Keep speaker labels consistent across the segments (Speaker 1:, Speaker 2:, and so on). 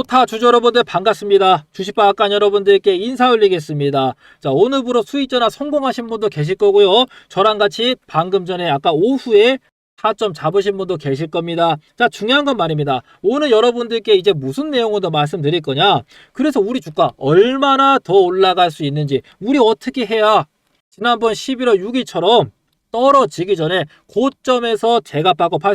Speaker 1: 노타 주주 여러분들 반갑습니다. 주식방앗간 여러분들께 인사 올리겠습니다. 자, 오늘부로 수익 전화 성공하신 분도 계실 거고요. 저랑 같이 방금 전에 아까 오후에 타점 잡으신 분도 계실 겁니다. 자, 중요한 건 말입니다. 오늘 여러분들께 이제 무슨 내용을 더 말씀드릴 거냐? 그래서 우리 주가 얼마나 더 올라갈 수 있는지, 우리 어떻게 해야 지난번 11월 6일처럼 떨어지기 전에 고점에서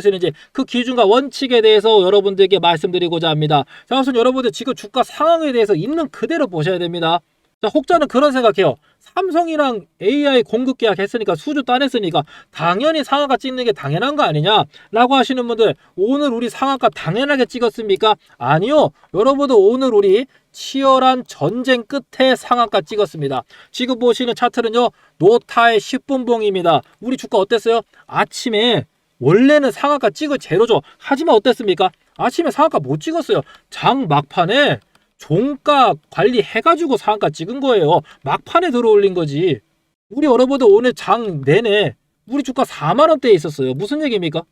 Speaker 1: 수 있는지 그 기준과 원칙에 대해서 여러분들께 말씀드리고자 합니다. 자, 우선 여러분들 지금 주가 상황에 대해서 있는 그대로 보셔야 됩니다. 자, 혹자는 그런 생각해요. 삼성이랑 AI 공급 계약 했으니까 수주 따냈으니까 당연히 상한가 찍는 게 당연한 거 아니냐? 라고 하시는 분들 오늘 우리 상한가 당연하게 찍었습니까? 아니요. 여러분들 오늘 우리 치열한 전쟁 끝에 상한가 찍었습니다. 지금 보시는 차트는요. 노타의 10분봉입니다. 우리 주가 어땠어요? 아침에 원래는 상한가 찍을 재료죠. 하지만 어땠습니까? 아침에 상한가 못 찍었어요. 장 막판에 종가 관리해가지고 상한가 찍은 거예요. 막판에 들어올린 거지. 우리 여러분들 오늘 장 내내 우리 주가 4만 원대에 있었어요. 무슨 얘기입니까?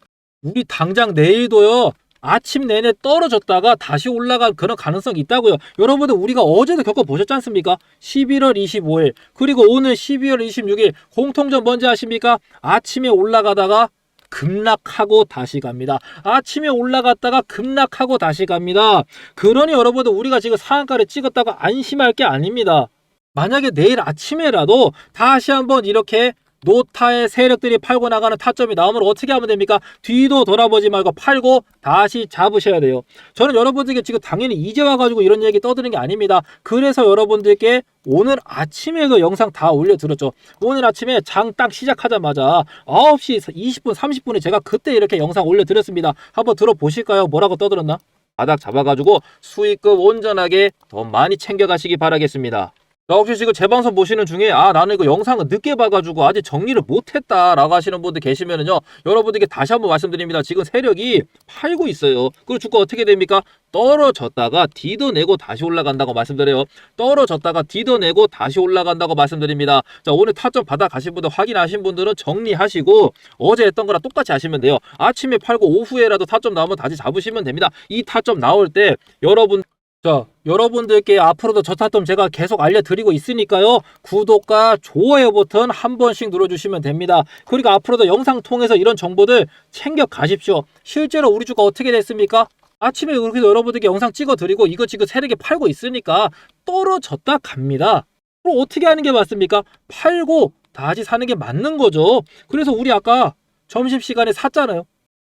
Speaker 1: 우리 당장 내일도요. 아침 내내 떨어졌다가 다시 올라갈 그런 가능성이 있다고요. 여러분들 우리가 어제도 겪어보셨지 않습니까? 11월 25일 그리고 오늘 12월 26일 공통점 뭔지 아십니까? 아침에 올라가다가 급락하고 다시 갑니다. 아침에 올라갔다가 급락하고 다시 갑니다. 그러니 여러분들 우리가 지금 상한가를 찍었다고 안심할 게 아닙니다. 만약에 내일 아침에라도 다시 한번 이렇게 노타의 세력들이 팔고 나가는 타점이 나오면 어떻게 하면 됩니까? 뒤도 돌아보지 말고 팔고 다시 잡으셔야 돼요. 저는 여러분들께 지금 당연히 이제 와가지고 이런 얘기 떠드는 게 아닙니다. 그래서 여러분들께 오늘 아침에 그 영상 다 올려드렸죠. 오늘 아침에 장 딱 시작하자마자 9시 20분, 30분에 제가 그때 이렇게 영상 올려드렸습니다. 한번 들어보실까요? 뭐라고 떠들었나? 바닥 잡아가지고 수익금 온전하게 더 많이 챙겨가시기 바라겠습니다. 자, 혹시 지금 제 방송 보시는 중에 아 나는 이거 영상을 늦게 봐가지고 아직 정리를 못했다라고 하시는 분들 계시면은요 여러분들께 다시 한번 말씀드립니다. 지금 세력이 팔고 있어요. 그리고 주가 어떻게 됩니까? 떨어졌다가 디도 내고 다시 올라간다고 말씀드려요. 떨어졌다가 디도 내고 다시 올라간다고 말씀드립니다. 자 오늘 타점 받아 가신 분들 확인하신 분들은 정리하시고 어제 했던 거랑 똑같이 하시면 돼요. 아침에 팔고 오후에라도 타점 나오면 다시 잡으시면 됩니다. 이 타점 나올 때 여러분 자, 여러분들께 앞으로도 저 타점 제가 계속 알려드리고 있으니까요. 구독과 좋아요 버튼 한 번씩 눌러주시면 됩니다. 그리고 앞으로도 영상 통해서 이런 정보들 챙겨 가십시오. 실제로 우리 주가 어떻게 됐습니까? 아침에 그렇게 여러분들께 영상 찍어드리고 이거 지금 세력이 팔고 있으니까 떨어졌다 갑니다. 그럼 어떻게 하는 게 맞습니까? 팔고 다시 사는 게 맞는 거죠. 그래서 우리 아까 점심시간에 샀잖아요.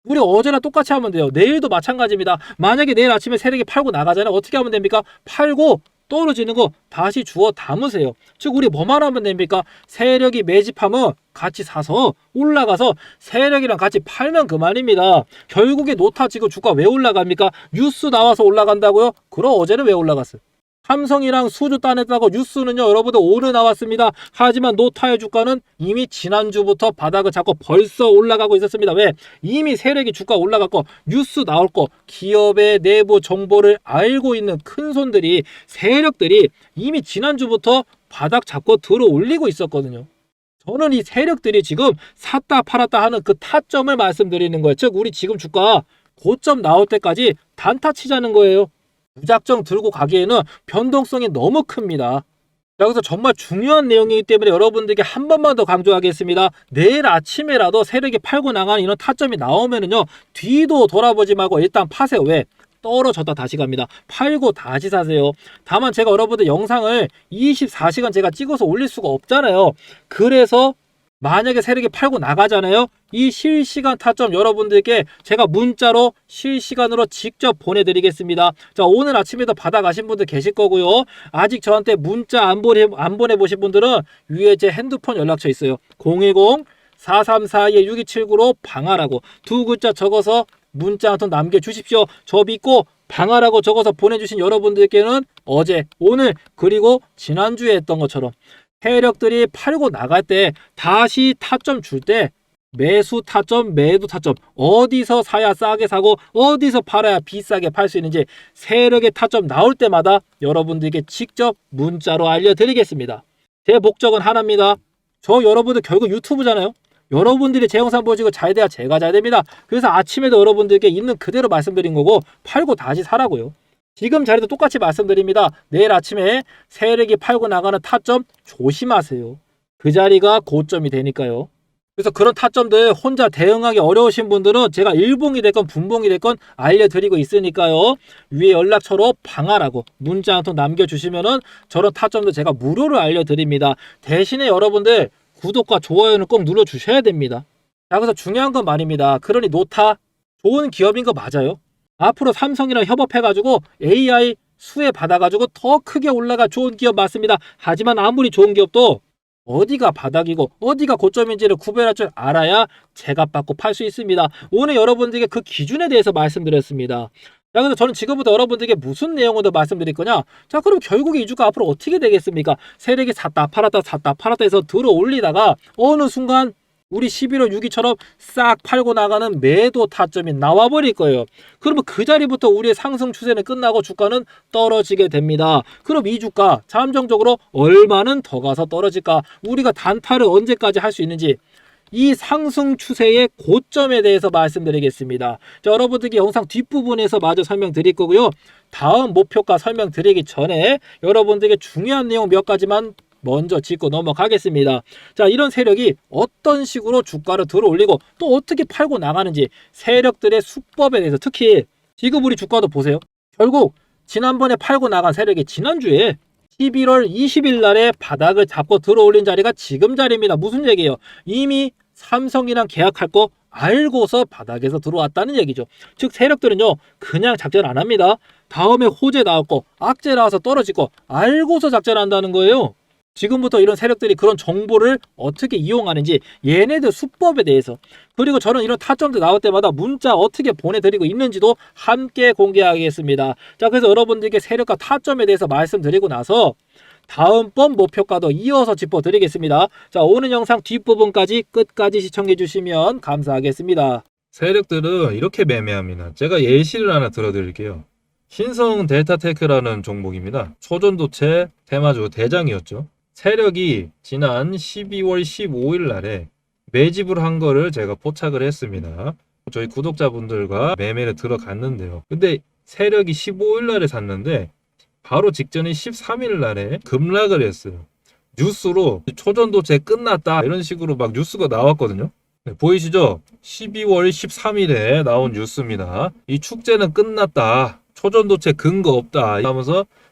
Speaker 1: 우리 어제나 똑같이 하면 돼요. 내일도 마찬가지입니다. 만약에 내일 아침에 세력이 팔고 나가잖아요. 어떻게 하면 됩니까? 팔고 떨어지는 거 다시 주워 담으세요. 즉 우리 뭐만 하면 됩니까? 세력이 매집하면 같이 사서 올라가서 세력이랑 같이 팔면 그만입니다. 결국에 노타 지금 주가 왜 올라갑니까? 뉴스 나와서 올라간다고요? 그럼 어제는 왜 올라갔어요? 삼성이랑 수주 따냈다고 뉴스는요 여러분들 오늘 나왔습니다. 하지만 노타의 주가는 이미 지난주부터 바닥을 잡고 벌써 올라가고 있었습니다. 왜? 이미 세력이 주가 올라갔고 뉴스 나올 거 기업의 내부 정보를 알고 있는 큰 손들이 세력들이 이미 지난주부터 바닥 잡고 들어 올리고 있었거든요. 저는 이 세력들이 지금 샀다 팔았다 하는 그 타점을 말씀드리는 거예요. 즉 우리 지금 주가 고점 나올 때까지 단타 치자는 거예요. 무작정 들고 가기에는 변동성이 너무 큽니다. 자, 여기서 정말 중요한 내용이기 때문에 여러분들께 한 번만 더 강조하겠습니다. 내일 아침에라도 세력이 팔고 나가는 이런 타점이 나오면은요, 뒤도 돌아보지 말고 일단 파세요. 왜? 떨어졌다 다시 갑니다. 팔고 다시 사세요. 다만 제가 여러분들 영상을 24시간 제가 찍어서 올릴 수가 없잖아요. 그래서 만약에 세력이 팔고 나가잖아요. 이 실시간 타점 여러분들께 제가 문자로 실시간으로 직접 보내드리겠습니다. 자, 오늘 아침에도 받아가신 분들 계실 거고요. 아직 저한테 문자 안 보내, 안 보내보신 분들은 위에 제 핸드폰 연락처 있어요. 010 4342-6279로 방하라고 두 글자 적어서 문자 한 통 남겨주십시오. 저 믿고 방하라고 적어서 보내주신 여러분들께는 어제, 오늘, 그리고 지난주에 했던 것처럼 세력들이 팔고 나갈 때 다시 타점 줄 때 매수 타점, 매도 타점 어디서 사야 싸게 사고 어디서 팔아야 비싸게 팔 수 있는지 세력의 타점 나올 때마다 여러분들께 직접 문자로 알려드리겠습니다. 제 목적은 하나입니다. 저 여러분들 결국 유튜브잖아요. 여러분들이 제 영상 보시고 잘 돼야 제가 잘 됩니다. 그래서 아침에도 여러분들께 있는 그대로 말씀드린 거고 팔고 다시 사라고요. 지금 자리도 똑같이 말씀드립니다. 내일 아침에 세력이 팔고 나가는 타점 조심하세요. 그 자리가 고점이 되니까요. 그래서 그런 타점들 혼자 대응하기 어려우신 분들은 제가 일봉이 됐건 분봉이 됐건 알려드리고 있으니까요. 위에 연락처로 방하라고 문자 한 통 남겨주시면은 저런 타점도 제가 무료로 알려드립니다. 대신에 여러분들 구독과 좋아요는 꼭 눌러주셔야 됩니다. 자, 그래서 중요한 건 말입니다. 그러니 노타 좋은 기업인 거 맞아요. 앞으로 삼성이랑 협업해가지고 AI 수혜 받아가지고 더 크게 올라가 좋은 기업 맞습니다. 하지만 아무리 좋은 기업도 어디가 바닥이고 어디가 고점인지를 구별할 줄 알아야 제값 받고 팔 수 있습니다. 오늘 여러분들에게 그 기준에 대해서 말씀드렸습니다. 자, 그래서 저는 지금부터 여러분들에게 무슨 내용을 더 말씀드릴 거냐? 자, 그럼 결국에 이 주가 앞으로 어떻게 되겠습니까? 세력이 샀다, 팔았다, 샀다, 팔았다 해서 들어 올리다가 어느 순간 우리 11월 6일처럼 싹 팔고 나가는 매도 타점이 나와버릴 거예요. 그러면 그 자리부터 우리의 상승 추세는 끝나고 주가는 떨어지게 됩니다. 그럼 이 주가 잠정적으로 얼마는 더 가서 떨어질까? 우리가 단타를 언제까지 할 수 있는지 이 상승 추세의 고점에 대해서 말씀드리겠습니다. 자, 여러분들께 영상 뒷부분에서 마저 설명드릴 거고요. 다음 목표가 설명드리기 전에 여러분들에게 중요한 내용 몇 가지만 먼저 짚고 넘어가겠습니다. 자, 이런 세력이 어떤 식으로 주가를 들어 올리고 또 어떻게 팔고 나가는지 세력들의 수법에 대해서 특히 지금 우리 주가도 보세요. 결국 지난번에 팔고 나간 세력이 지난주에 11월 20일 날에 바닥을 잡고 들어 올린 자리가 지금 자리입니다. 무슨 얘기예요? 이미 삼성이랑 계약할 거 알고서 바닥에서 들어왔다는 얘기죠. 즉 세력들은요 그냥 작전 안 합니다. 다음에 호재 거, 악재 나와서 떨어질 거 알고서 작전한다는 거예요. 지금부터 이런 세력들이 그런 정보를 어떻게 이용하는지 얘네들 수법에 대해서 그리고 저는 이런 타점들 나올 때마다 문자 어떻게 보내드리고 있는지도 함께 공개하겠습니다. 자 그래서 여러분들께 세력과 타점에 대해서 말씀드리고 나서 다음번 목표가도 이어서 짚어드리겠습니다. 자 오늘 영상 뒷부분까지 끝까지 시청해 주시면 감사하겠습니다.
Speaker 2: 세력들은 이렇게 매매합니다. 제가 예시를 하나 들어드릴게요. 신성 델타테크라는 종목입니다. 초전도체 테마주 대장이었죠. 세력이 지난 12월 15일 날에 매집을 한 거를 제가 포착을 했습니다. 저희 구독자분들과 매매를 들어갔는데요. 근데 세력이 15일 날에 샀는데 바로 직전인 13일 날에 급락을 했어요. 뉴스로 초전도체 끝났다 이런 식으로 막 뉴스가 나왔거든요. 네, 보이시죠? 12월 13일에 나온 뉴스입니다. 이 축제는 끝났다. 초전도체 근거 없다. 하면서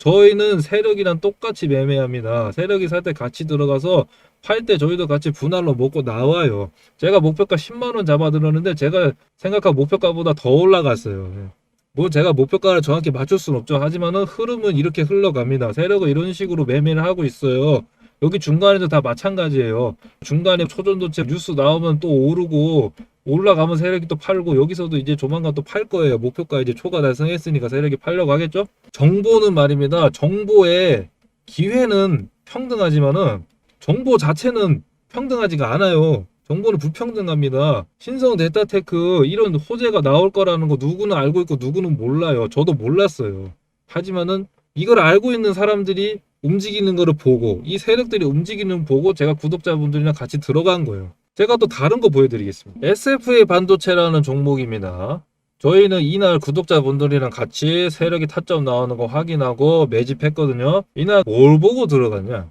Speaker 1: 저희는 세력이랑 똑같이 매매합니다. 세력이 살 때 같이 들어가서 팔 때 저희도 같이 분할로 먹고 나와요. 제가 목표가 10만 원 잡아 들었는데 제가 생각한 목표가보다 더 올라갔어요. 예. 뭐 제가 목표가를 정확히 맞출 수는 없죠. 하지만은 흐름은 이렇게 흘러갑니다. 세력은 이런 식으로 매매를 하고 있어요. 여기 중간에도 다 마찬가지예요. 중간에 초전도체 뉴스 나오면 또 오르고 올라가면 세력이 또 팔고 여기서도 이제 조만간 또 팔 거예요. 목표가 이제 초과 달성했으니까 세력이 팔려고 하겠죠. 정보는 말입니다. 정보의 기회는 평등하지만은 정보 자체는 평등하지가 않아요. 정보는 불평등합니다. 신성 데이터테크 이런 호재가 나올 거라는 거 누구는 알고 있고 누구는 몰라요. 저도 몰랐어요. 하지만은 이걸 알고 있는 사람들이 움직이는 거를 보고 이 세력들이 움직이는 거 보고 제가 구독자분들이랑 같이 들어간 거예요. 제가 또 다른 거 보여드리겠습니다. SFA 반도체라는 종목입니다. 저희는 이날 구독자분들이랑 같이 세력이 타점 나오는 거 확인하고 매집했거든요. 이날 뭘 보고 들어갔냐?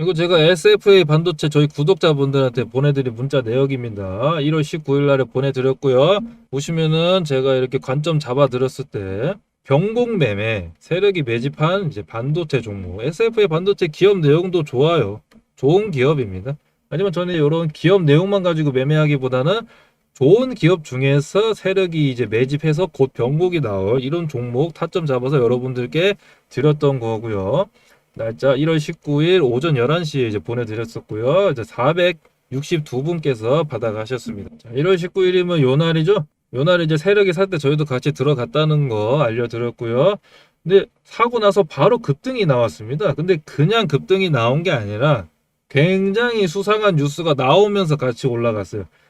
Speaker 1: 이거 제가 SFA 반도체 저희 구독자분들한테 보내드린 문자 내역입니다. 1월 19일 날에 보내드렸고요. 보시면은 제가 이렇게 관점 잡아드렸을 때 경공 매매 세력이 매집한 이제 반도체 종목 SFA 반도체 기업 내용도 좋아요. 좋은 기업입니다. 하지만 저는 이런 기업 내용만 가지고 매매하기보다는 좋은 기업 중에서 세력이 이제 매집해서 곧 병목이 나올 이런 종목 타점 잡아서 여러분들께 드렸던 거고요. 날짜 1월 19일 오전 11시에 이제 보내드렸었고요. 이제 462분께서 받아가셨습니다. 자, 1월 19일이면 요 날이죠? 요 날에 이제 세력이 살 때 저희도 같이 들어갔다는 거 알려드렸고요. 근데 사고 나서 바로 급등이 나왔습니다. 근데 그냥 급등이 나온 게 아니라 굉장히 수상한 뉴스가 나오면서 같이 올라갔어요.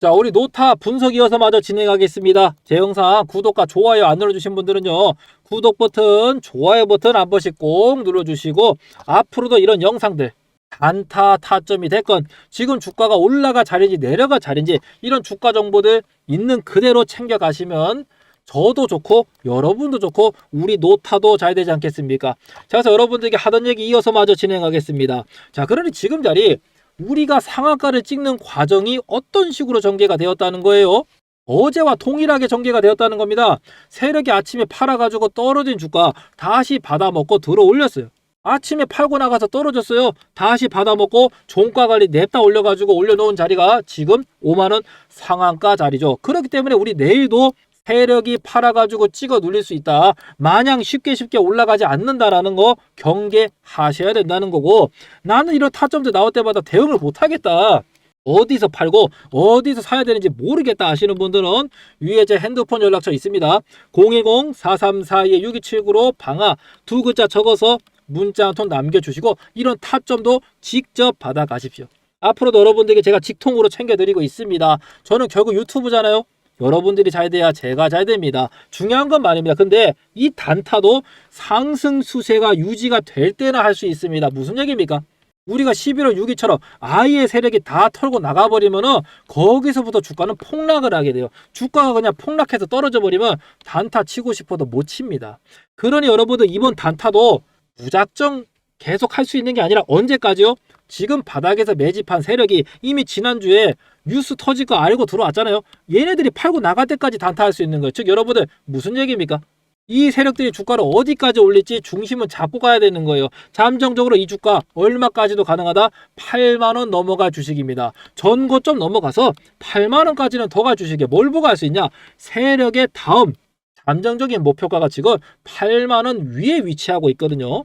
Speaker 1: 자, 우리 노타 분석 이어서 마저 진행하겠습니다. 제 영상 구독과 좋아요 안 눌러주신 분들은요, 구독 버튼, 좋아요 버튼 한 번씩 꼭 눌러주시고, 앞으로도 이런 영상들, 단타 타점이 됐건, 지금 주가가 올라가 자리인지 내려가 자리인지, 이런 주가 정보들 있는 그대로 챙겨가시면, 저도 좋고, 여러분도 좋고, 우리 노타도 잘 되지 않겠습니까? 자, 그래서 여러분들에게 하던 얘기 이어서 마저 진행하겠습니다. 자, 그러니 지금 자리, 우리가 상한가를 찍는 과정이 어떤 식으로 전개가 되었다는 거예요? 어제와 동일하게 전개가 되었다는 겁니다. 세력이 아침에 팔아가지고 떨어진 주가 다시 받아먹고 들어 올렸어요. 아침에 팔고 나가서 떨어졌어요. 다시 받아먹고 종가 관리 냅다 올려가지고 올려놓은 자리가 지금 5만원 상한가 자리죠. 그렇기 때문에 우리 내일도 세력이 팔아가지고 찍어 눌릴 수 있다. 마냥 쉽게 쉽게 올라가지 않는다라는 거 경계하셔야 된다는 거고 나는 이런 타점들 나올 때마다 대응을 못하겠다. 어디서 팔고 어디서 사야 되는지 모르겠다 하시는 분들은 위에 제 핸드폰 연락처 있습니다. 010-4342-6279로 방아 두 글자 적어서 문자 한 통 남겨주시고 이런 타점도 직접 받아가십시오. 앞으로도 여러분들에게 제가 직통으로 챙겨드리고 있습니다. 저는 결국 유튜브잖아요. 여러분들이 잘 돼야 제가 잘 됩니다. 중요한 건 말입니다. 근데 이 단타도 상승 수세가 유지가 될 때나 할 수 있습니다. 무슨 얘기입니까? 우리가 11월 6일처럼 아예 세력이 다 털고 나가버리면은 거기서부터 주가는 폭락을 하게 돼요. 주가가 그냥 폭락해서 떨어져 버리면 단타 치고 싶어도 못 칩니다. 그러니 여러분들 이번 단타도 무작정 계속 할 수 있는 게 아니라 언제까지요? 지금 바닥에서 매집한 세력이 이미 지난주에 뉴스 터질 거 알고 들어왔잖아요. 얘네들이 팔고 나갈 때까지 단타할 수 있는 거예요. 즉 여러분들 무슨 얘기입니까? 이 세력들이 주가를 어디까지 올릴지 중심은 잡고 가야 되는 거예요. 잠정적으로 이 주가 얼마까지도 가능하다? 8만 원 넘어갈 주식입니다. 전고점 넘어가서 8만 원까지는 더 갈 주식에 뭘 보고 할 수 있냐? 세력의 다음 잠정적인 목표가가 지금 8만 원 위에 위치하고 있거든요.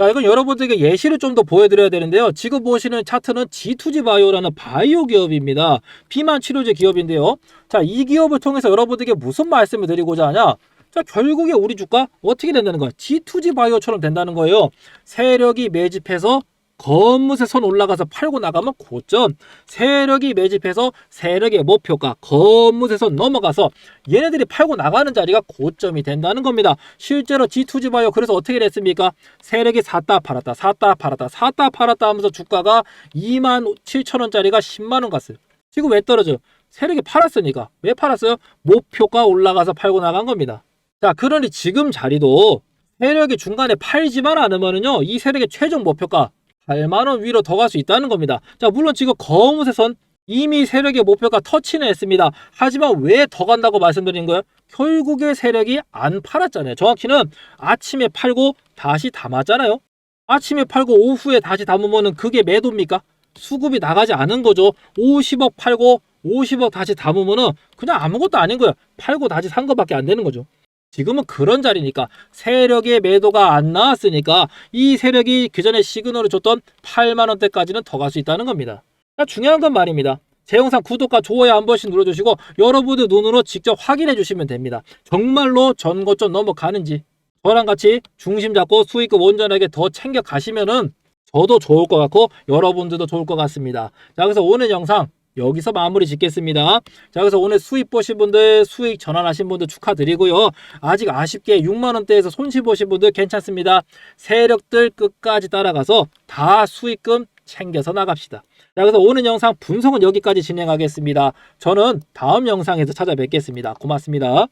Speaker 1: 자, 이건 여러분들에게 예시를 좀 더 보여드려야 되는데요. 지금 보시는 차트는 G2G 바이오라는 바이오 기업입니다. 비만 치료제 기업인데요. 자, 이 기업을 통해서 여러분들에게 무슨 말씀을 드리고자 하냐? 자, 결국에 우리 주가 어떻게 된다는 거야? G2G 바이오처럼 된다는 거예요. 세력이 매집해서 거뭇의 선 올라가서 팔고 나가면 고점. 세력이 매집해서 세력의 목표가 거뭇의 선 넘어가서 얘네들이 팔고 나가는 자리가 고점이 된다는 겁니다. 실제로 G2G 바이오 그래서 어떻게 됐습니까? 세력이 샀다 팔았다 샀다 팔았다 샀다 팔았다 하면서 주가가 2만 7천 원짜리가 10만 원 갔어요. 지금 왜 떨어져? 세력이 팔았으니까. 왜 팔았어요? 목표가 올라가서 팔고 나간 겁니다. 자, 그러니 지금 자리도 세력이 중간에 팔지만 않으면은요, 이 세력의 최종 목표가 8만원 위로 더 갈 수 있다는 겁니다. 자, 물론 지금 거무새 선 이미 세력의 목표가 터치는 했습니다. 하지만 왜 더 간다고 말씀드린 거예요? 결국에 세력이 안 팔았잖아요. 정확히는 아침에 팔고 다시 담았잖아요. 아침에 팔고 오후에 다시 담으면은 그게 매도입니까? 수급이 나가지 않은 거죠. 50억 팔고 50억 다시 담으면은 그냥 아무것도 아닌 거예요. 팔고 다시 산 거밖에 안 되는 거죠. 지금은 그런 자리니까 세력의 매도가 안 나왔으니까 이 세력이 그 전에 시그널을 줬던 8만 원대까지는 더 갈 수 있다는 겁니다. 자, 중요한 건 말입니다. 제 영상 구독과 좋아요 한 번씩 눌러주시고 여러분들 눈으로 직접 확인해 주시면 됩니다. 정말로 전고점 넘어가는지 저랑 같이 중심 잡고 수익금 온전하게 더 챙겨 가시면은 저도 좋을 것 같고 여러분들도 좋을 것 같습니다. 자, 그래서 오늘 영상 여기서 마무리 짓겠습니다. 자, 그래서 오늘 수익 보신 분들, 수익 전환하신 분들 축하드리고요. 아직 아쉽게 6만원대에서 손실 보신 분들 괜찮습니다. 세력들 끝까지 따라가서 다 수익금 챙겨서 나갑시다. 자, 그래서 오늘 영상 분석은 여기까지 진행하겠습니다. 저는 다음 영상에서 찾아뵙겠습니다. 고맙습니다.